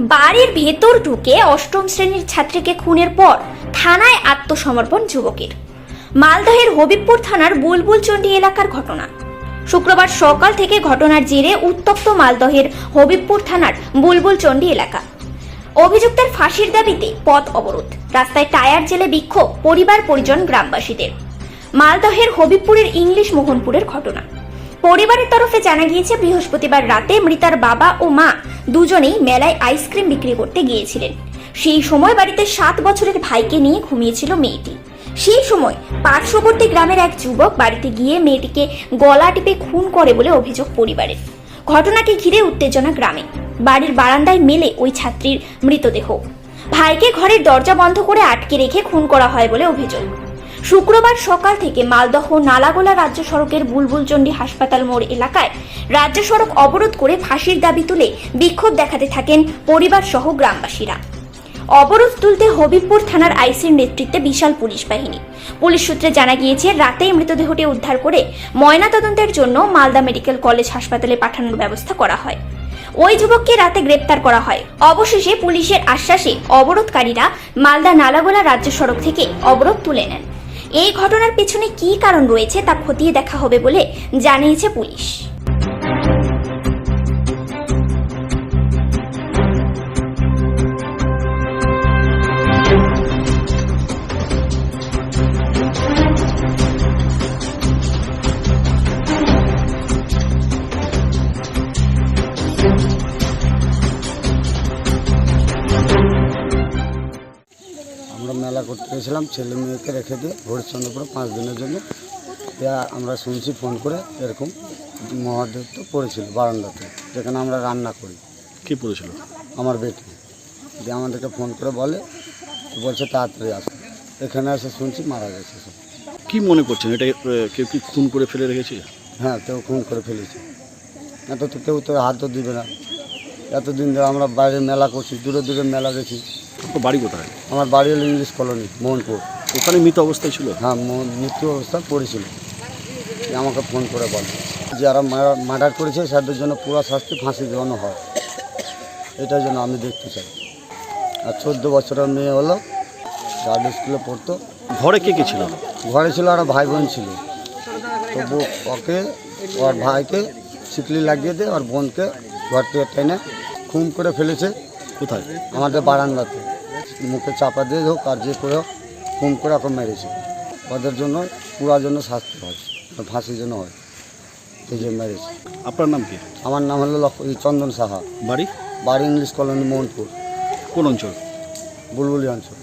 বাড়ির ভেতর ঢুকে অষ্টম শ্রেণির ছাত্রীকে খুনের পর থানায় আত্মসমর্পণ যুবকের। মালদহের হবিবপুর থানার বুলবুলচন্ডী এলাকার ঘটনা। শুক্রবার সকাল থেকে ঘটনার জেরে উত্তপ্ত মালদহের হবিবপুর থানার বুলবুলচন্ডী এলাকা। অভিযুক্তের ফাঁসির দাবিতে পথ অবরোধ। রাস্তায় টায়ার জেলে বিক্ষোভ পরিবার পরিজন গ্রামবাসীদের। মালদহের হবিবপুরের ইংলিশ মোহনপুরের ঘটনা। পরিবারের তরফে জানা গিয়েছে, বৃহস্পতিবার রাতে মৃতার বাবা ও মা দুজনেই মেলায় আইসক্রিম বিক্রি করতে গিয়েছিলেন। সেই সময় বাড়িতে সাত বছরের ভাইকে নিয়ে ঘুমিয়েছিল মেয়েটি। সেই সময় পার্শ্ববর্তী গ্রামের এক যুবক বাড়িতে গিয়ে মেয়েটিকে গলা টিপে খুন করে বলে অভিযোগ পরিবারের। ঘটনাকে ঘিরে উত্তেজনা গ্রামে। বাড়ির বারান্দায় মেলে ওই ছাত্রীর মৃতদেহ। ভাইকে ঘরের দরজা বন্ধ করে আটকে রেখে খুন করা হয় বলে অভিযোগ। শুক্রবার সকাল থেকে মালদহ নালাগোলা রাজ্য সড়কের বুলবুলচন্ডী হাসপাতাল মোড় এলাকায় রাজ্য সড়ক অবরোধ করে ফাঁসির দাবি তুলে বিক্ষোভ দেখাতে থাকেন পরিবার সহ গ্রামবাসীরা। অবরোধ তুলতে হবিবপুর থানার আইসির নেতৃত্বে বিশাল পুলিশ বাহিনী। পুলিশ সূত্রে জানা গিয়েছে, রাতেই মৃতদেহটি উদ্ধার করে ময়নাতদন্তের জন্য মালদা মেডিকেল কলেজ হাসপাতালে পাঠানোর ব্যবস্থা করা হয়। ওই যুবককে রাতে গ্রেপ্তার করা হয়। অবশেষে পুলিশের আশ্বাসে অবরোধকারীরা মালদা নালাগোলা রাজ্য সড়ক থেকে অবরোধ তুলে নেন। এই ঘটনার পেছনে কী কারণ রয়েছে তা খতিয়ে দেখা হবে বলে জানিয়েছে পুলিশ। মেলা করতে গেছিলাম ছেলে মেয়েকে রেখে দিয়ে হরিশ্চন্দ্রপুরে পাঁচ দিনের জন্য। আমরা শুনছি ফোন করে এরকম মহাদেব তো পড়েছিল বারান্দাতে যেখানে আমরা রান্না করি। কে পড়েছিল? আমার বেটি। দিয়ে আমাদেরকে ফোন করে বলে বলছে তাড়াতাড়ি আসো। এখানে এসে শুনছি মারা গেছে সব। কি মনে করছেন? এটা কেউ কি খুন করে ফেলে রেখেছে? হ্যাঁ কেউ খুন করে ফেলেছে। এত তো কেউ তো হাত তো দিবে না। এতদিন ধরে আমরা বাইরে মেলা করছি দূরে দূরে মেলা গেছি বাড়ি কোথায়? আমার বাড়ি হলো ইংলিশ কলোনি মোহনপুর। ওখানে মৃত অবস্থায় ছিল? হ্যাঁ মৃত্যু অবস্থা পড়েছিল। যে আমাকে ফোন করে বলে যারা মার্ডার করেছে তাদের জন্য পুরো শাস্তি ফাঁসি দেওয়ানো হয়। এটার জন্য আমি দেখতে চাই। আর চোদ্দ বছরের মেয়ে হলো গার্ড স্কুলে পড়তো। ঘরে কে কে ছিল? ঘরে ছিল আর ভাই বোন ছিল। তবু ওকে ওর ভাইকে শিকলি লাগিয়ে দিয়ে ওর বোনকে ঘর থেকে টেনে খুন করে ফেলেছে। কোথায়? আমাদের বারান্দাতে। মুখে চাপা দিয়ে হোক আর যে করে হোক খুন করে এখন মেরেছে। ওদের জন্য পুরার জন্য শাস্তি হয় ফাঁসির জন্য হয়। সেই জন্য মেরেছে। আপনার নাম কি? আমার নাম হলো চন্দন সাহা। বাড়ি? বাড়ি ইংলিশ কলোনি মোহনপুর। কোন অঞ্চল? বুলবুলি অঞ্চল